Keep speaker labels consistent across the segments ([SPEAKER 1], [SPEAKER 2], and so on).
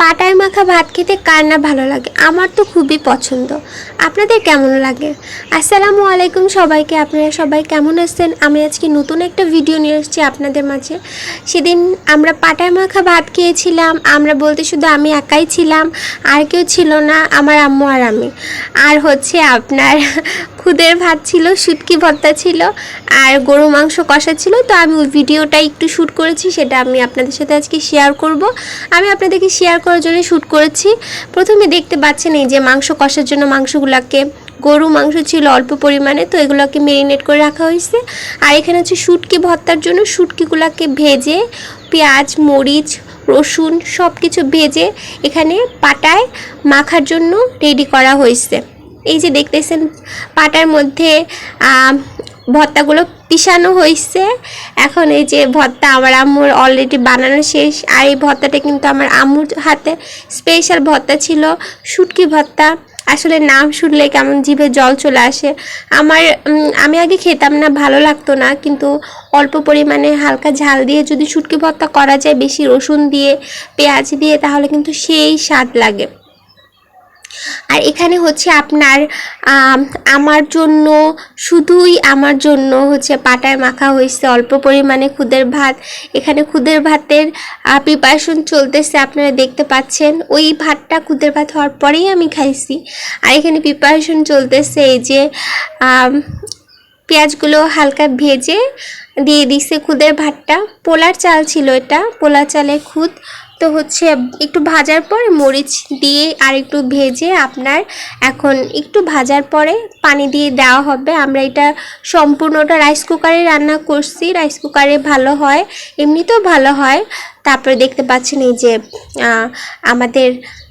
[SPEAKER 1] পাটায় মাখা ভাত খেতে কার না ভালো লাগে? আমার তো খুবই পছন্দ। আপনাদের কেমন লাগে? আসসালামু আলাইকুম সবাইকে। আপনারা সবাই কেমন আছেন? আমি আজকে নতুন একটা ভিডিও নিয়ে এসেছি আপনাদের মাঝে। সেদিন আমরা পাটায় মাখা ভাত খেয়েছিলাম। আমরা বলতে শুধু আমি একাই ছিলাম, আর কেউ ছিল না, আমার আম্মু আর আমি। আর হচ্ছে আপনার খুদের ভাত ছিল, শুটকি ভর্তা ছিল আর গরু মাংস কষা ছিল। তো আমি ওই ভিডিওটা একটু শ্যুট করেছি, সেটা আমি আপনাদের সাথে আজকে শেয়ার করব। আমি আপনাদেরকে শেয়ার করার জন্য শ্যুট করেছি। প্রথমে দেখতে পাচ্ছেন এই যে মাংস কষার জন্য মাংসগুলোকে গরু মাংস ছিল অল্প পরিমাণে, তো এগুলোকে মেরিনেট করে রাখা হয়েছে। আর এখানে হচ্ছে শুটকি ভর্তার জন্য শুটকিগুলোকে ভেজে পেঁয়াজ, মরিচ, রসুন সব কিছু ভেজে এখানে পাটায় মাখার জন্য রেডি করা হয়েছে। এই যে দেখতেছেন পাটার মধ্যে ভর্তাগুলো পিষানো হয়েছে। এখন এই যে ভর্তা আমার আম্মুর অলরেডি বানানো শেষ। আর এই ভর্তাটা কিন্তু আমার আম্মুর হাতে স্পেশাল ভর্তা ছিল, শুটকি ভর্তা। আসলে নাম শুনলে কেমন জিভে জল চলে আসে। আমার আমি আগে খেতাম না, ভালো লাগতো না। কিন্তু অল্প পরিমাণে হালকা ঝাল দিয়ে যদি শুটকি ভর্তা করা যায়, বেশি রসুন দিয়ে, পেঁয়াজ দিয়ে, তাহলে কিন্তু সেই স্বাদ লাগে। আর এখানে হচ্ছে আপনার আমার জন্য শুধুই আমার জন্য হচ্ছে পাটায় মাখা হয়েছে, অল্প পরিমাণে খুদের ভাত। এখানে খুদের ভাতের প্রিপারেশন চলতেছে, আপনারা দেখতে পাচ্ছেন। ওই ভাতটা খুদের ভাত হওয়ার পরেই আমি খাইছি। আর এখানে প্রিপারেশন চলতেছে এই যে পেঁয়াজগুলো হালকা ভেজে দিয়ে দিছে খুদের ভাতটা। পোলার চাল ছিল এটা পোলার চালে খুদ। তো হচ্ছে একটু ভাজার পরে মরিচ দিয়ে আর একটু ভেজে আপনার এখন একটু ভাজার পরে পানি দিয়ে দেওয়া হবে। আমরা এটা সম্পূর্ণটা রাইস কুকারে রান্না করছি। রাইস কুকারে ভালো হয়, এমনিতেও ভালো হয়। তারপরে দেখতে পাচ্ছেন এই যে আমাদের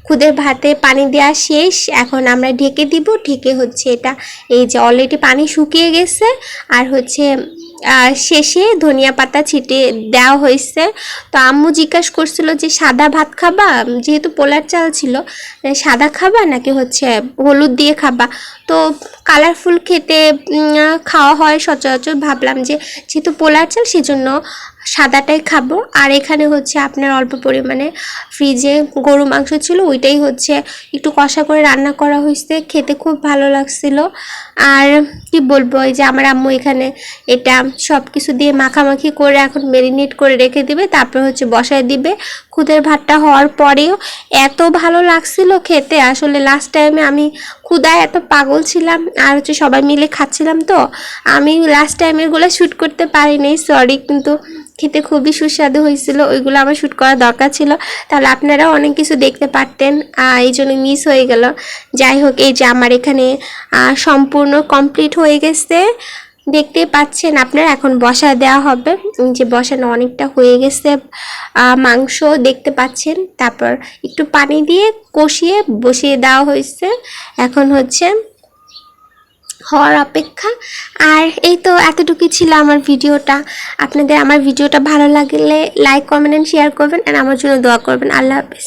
[SPEAKER 1] খুদের ভাতে পানি দেওয়া শেষ। এখন আমরা ঢেকে দিব। ঢেকে হচ্ছে এটা, এই যে অলরেডি পানি শুকিয়ে গেছে। আর হচ্ছে শেষে ধনিয়া পাতা ছিটে দেওয়া হয়েছে। তো আম্মু জিজ্ঞাসা করছিল যে, সাদা ভাত খাবা? যেহেতু পোলার চাল ছিল সাদা খাবা নাকি হচ্ছে হলুদ দিয়ে খাবা? তো কালারফুল খেতে খাওয়া হয় সচরাচর। ভাবলাম যে, যেহেতু পোলার চাল, সেজন্য সাদাটাই খাব। আর এখানে হচ্ছে আপনার অল্প পরিমাণে ফ্রিজে গরু মাংস ছিল, ওইটাই হচ্ছে একটু কষা করে রান্না করা হয়েছে। খেতে খুব ভালো লাগছিল। আর কি বলব যে আমার আম্মু এখানে এটা সব কিছু দিয়ে মাখামাখি করে এখন মেরিনেট করে রেখে দিবে, তারপর হচ্ছে বসায় দিবে। খুদের ভাতটা হওয়ার পরেও এত ভালো লাগছিল খেতে। আসলে লাস্ট টাইমে আমি ক্ষুদায় এত পাগল ছিলাম, আর হচ্ছে সবাই মিলে খাচ্ছিলাম তো। আমি লাস্ট টাইমেরগুলো শ্যুট করতে পারিনি সরি কিন্তু খেতে খুবই সুস্বাদু হয়েছিল, ওইগুলো আমার শ্যুট করা দরকার ছিল। তাহলে আপনারা অনেক কিছু দেখতে পারতেন এই জন্য মিস হয়ে গেল। যাই হোক, এই যে আমার এখানে সম্পূর্ণ কমপ্লিট হয়ে গেছে। দেখতেই পাচ্ছেন আপনার, এখন বসা দেওয়া হবে। যে বসানো অনেকটা হয়ে গেছে মাংস দেখতে পাচ্ছেন। তারপর একটু পানি দিয়ে কষিয়ে বসিয়ে দেওয়া হয়েছে। এখন হচ্ছে হওয়ার অপেক্ষা। আর এই তো এতটুকুই ছিল আমার ভিডিওটা। আপনাদের আমার ভিডিওটা ভালো লাগলে লাইক কমেন্ট শেয়ার করবেন। আর আমার জন্য দোয়া করবেন। আল্লাহ হাফেজ।